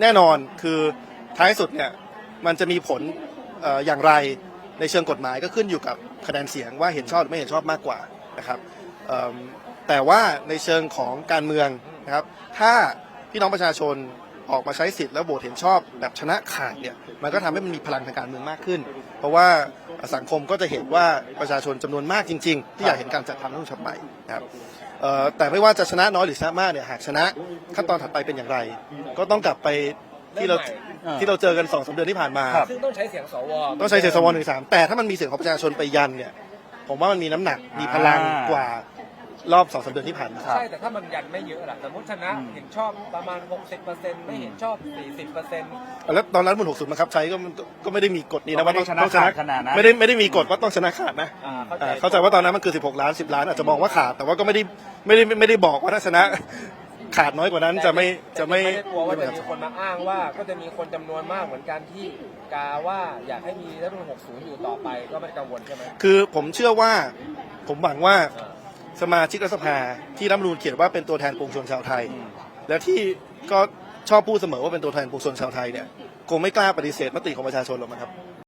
แน่นอนคือท้ายสุดเนี่ยมันจะมีผลเอ่ออย่างไรในเชิงกฎหมายก็ขึ้นอยู่กับคะแนนเสียงว่าเห็นชอบหรือไม่เห็นชอบมากกว่านะครับเอิ่มแต่ว่าในเชิงของการเมืองนะครับถ้าพี่น้องประชาชนออกมาใช้สิทธิ์แล้วโหวตเห็นชอบแบบชนะขาดเนี่ยมันก็ทำให้มันมีพลังทางการเมืองมากขึ้น เพราะว่า สังคมก็จะเห็นว่าประชาชนจำนวนมากจริง ๆ ที่อยากเห็นการจัดทำรัฐธรรมนูญฉบับใหม่นะครับเอ่อแต่ไม่ว่าจะชนะน้อยหรือชนะมากเนี่ยหากชนะขั้นตอนถัดไปเป็นอย่างไร ก็ต้องกลับไปที่เราอ่าที่เราเจอกันสองสามเดือนที่ผ่านมาครับซึ่งต้องใช้เสียงสวต้องใช้เสียงสวหนึ่งสามแต่ถ้ามันมีเสียงของประชาชนไปยันเนี่ยผมว่ามันมีน้ำหนักมีพลังอ่ากว่า รอบสองสามเดือนที่ผ่านมาครับใช่แต่ถ้ามันยันไม่เยอะล่ะสมมติชนะอืมเห็นชอบประมาณ 60%ไม่เห็นชอบ 40%แล้วตอนนั้นมันหกศูนย์บังคับใช้ก็มันก็ไม่ได้มีกฎนี้นะว่าต้องก็ไม่ได้ชนะต้องชนะขาดขนาดนั้นไม่ได้ไม่ได้มีกฎว่าต้องชนะขาดนะอ่าเข้าใจอ่าเข้าใจว่าตอนนั้นมันคือ 16 ล้าน 10 ล้านอาจจะมองว่าขาดแต่ว่าก็ไม่ได้ไม่ได้ไม่ได้บอกว่าถ้าชนะขาดน้อยกว่านั้นจะไม่จะไม่แต่ไม่ได้กลัวว่าไม่จะมีคนมาอ้างว่าก็จะมีคนจำนวนมากเหมือนกันที่กาว่าอยากให้มีรัฐธรรมนูญ60 อยู่ต่อไปก็ไม่กังวลใช่ไหมคือผมเชื่อว่าผมหวังว่า สมาชิกรัฐสภาที่รัฐธรรมนูญเขียนว่าเป็นตัวแทนปวงชนชาวไทย และที่ก็ชอบพูดเสมอว่าเป็นตัวแทนปวงชนชาวไทยเนี่ยคงไม่กล้าปฏิเสธมติของประชาชนหรอกมั้งครับ